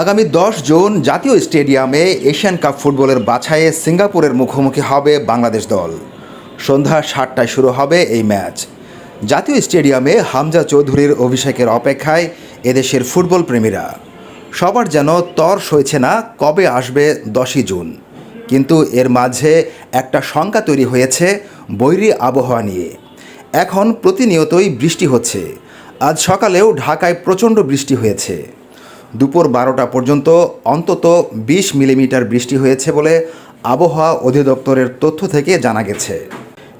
আগামী দশ জুন জাতীয় স্টেডিয়ামে এশিয়ান কাপ ফুটবলের বাছাইয়ে সিঙ্গাপুরের মুখোমুখি হবে বাংলাদেশ দল। সন্ধ্যা সাতটায় শুরু হবে এই ম্যাচ। জাতীয় স্টেডিয়ামে হামজা চৌধুরীর অভিষেকের অপেক্ষায় এদেশের ফুটবল প্রেমীরা। সবার যেন তর সইছে না কবে আসবে দশই জুন। কিন্তু এর মাঝে একটা শঙ্কা তৈরি হয়েছে বৈরী আবহাওয়া নিয়ে। এখন প্রতিনিয়তই বৃষ্টি হচ্ছে। আজ সকালেও ঢাকায় প্রচণ্ড বৃষ্টি হয়েছে। দুপুর বারোটা পর্যন্ত অন্তত বিশ মিলিমিটার বৃষ্টি হয়েছে বলে আবহাওয়া অধিদপ্তরের তথ্য থেকে জানা গেছে।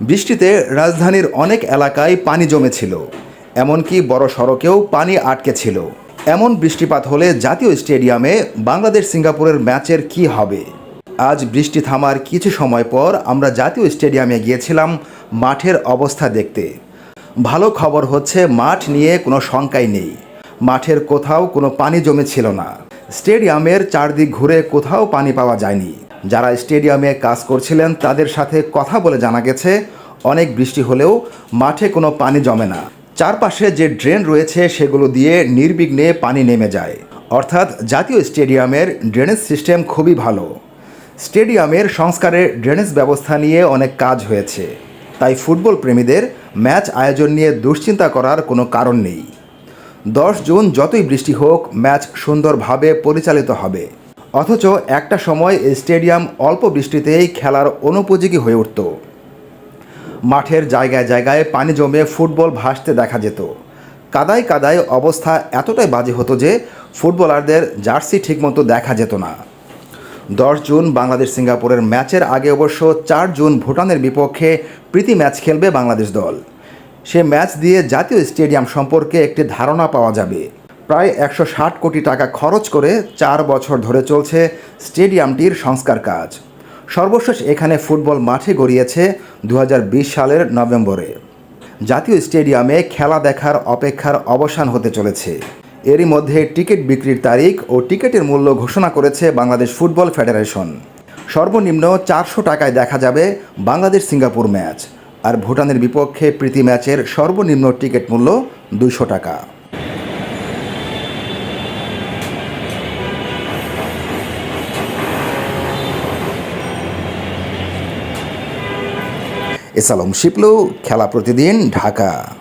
বৃষ্টিতে রাজধানীর অনেক এলাকায় পানি জমেছিল, এমনকি বড় সড়কেও পানি আটকে ছিল। এমন বৃষ্টিপাত হলে জাতীয় স্টেডিয়ামে বাংলাদেশ সিঙ্গাপুরের ম্যাচের কি হবে? আজ বৃষ্টি থামার কিছু সময় পর আমরা জাতীয় স্টেডিয়ামে গিয়েছিলাম মাঠের অবস্থা দেখতে। ভালো খবর হচ্ছে মাঠ নিয়ে কোনো শঙ্কাই নেই। মাঠের কোথাও কোনো পানি জমেছিল না। স্টেডিয়ামের চারদিক ঘুরে কোথাও পানি পাওয়া যায়নি। যারা স্টেডিয়ামে কাজ করছিলেন, তাদের সাথে কথা বলে জানা গেছে, অনেক বৃষ্টি হলেও মাঠে কোনো পানি জমে না। চারপাশে যে ড্রেন রয়েছে, সেগুলো দিয়ে নির্বিঘ্নে পানি নেমে যায়। অর্থাৎ জাতীয় স্টেডিয়ামের ড্রেনেজ সিস্টেম খুবই ভালো। স্টেডিয়ামের সংস্কারে ড্রেনেজ ব্যবস্থা নিয়ে অনেক কাজ হয়েছে। তাই ফুটবল প্রেমীদের ম্যাচ আয়োজন নিয়ে দুশ্চিন্তা করার কোনো কারণ নেই। দশ জুন যতই বৃষ্টি হোক, ম্যাচ সুন্দরভাবে পরিচালিত হবে। অথচ একটা সময় স্টেডিয়াম অল্প বৃষ্টিতেই খেলার অনুপযোগী হয়ে উঠত। মাঠের জায়গায় জায়গায় পানি জমে ফুটবল ভাসতে দেখা যেত। কাদায় কাদায় অবস্থা এতটাই বাজে হতো যে ফুটবলারদের জার্সি ঠিকমতো দেখা যেত না। দশ জুন বাংলাদেশ সিঙ্গাপুরের ম্যাচের আগে অবশ্য চার জুন ভুটানের বিপক্ষে প্রীতি ম্যাচ খেলবে বাংলাদেশ দল। সে ম্যাচ দিয়ে জাতীয় স্টেডিয়াম সম্পর্কে একটি ধারণা পাওয়া যাবে। প্রায় একশো ষাট কোটি টাকা খরচ করে চার বছর ধরে চলছে স্টেডিয়ামটির সংস্কার কাজ। সর্বশেষ এখানে ফুটবল মাঠে গড়িয়েছে দু হাজার বিশ সালের নভেম্বরে। জাতীয় স্টেডিয়ামে খেলা দেখার অপেক্ষার অবসান হতে চলেছে। এরই মধ্যে টিকিট বিক্রির তারিখ ও টিকিটের মূল্য ঘোষণা করেছে বাংলাদেশ ফুটবল ফেডারেশন। সর্বনিম্ন চারশো টাকায় দেখা যাবে বাংলাদেশ সিঙ্গাপুর ম্যাচ। আর ভুটানের বিপক্ষে প্রীতি ম্যাচের সর্বনিম্ন টিকিট মূল্য দুইশো টাকা। এসালম শিপলু, খেলা প্রতিদিন ঢাকা।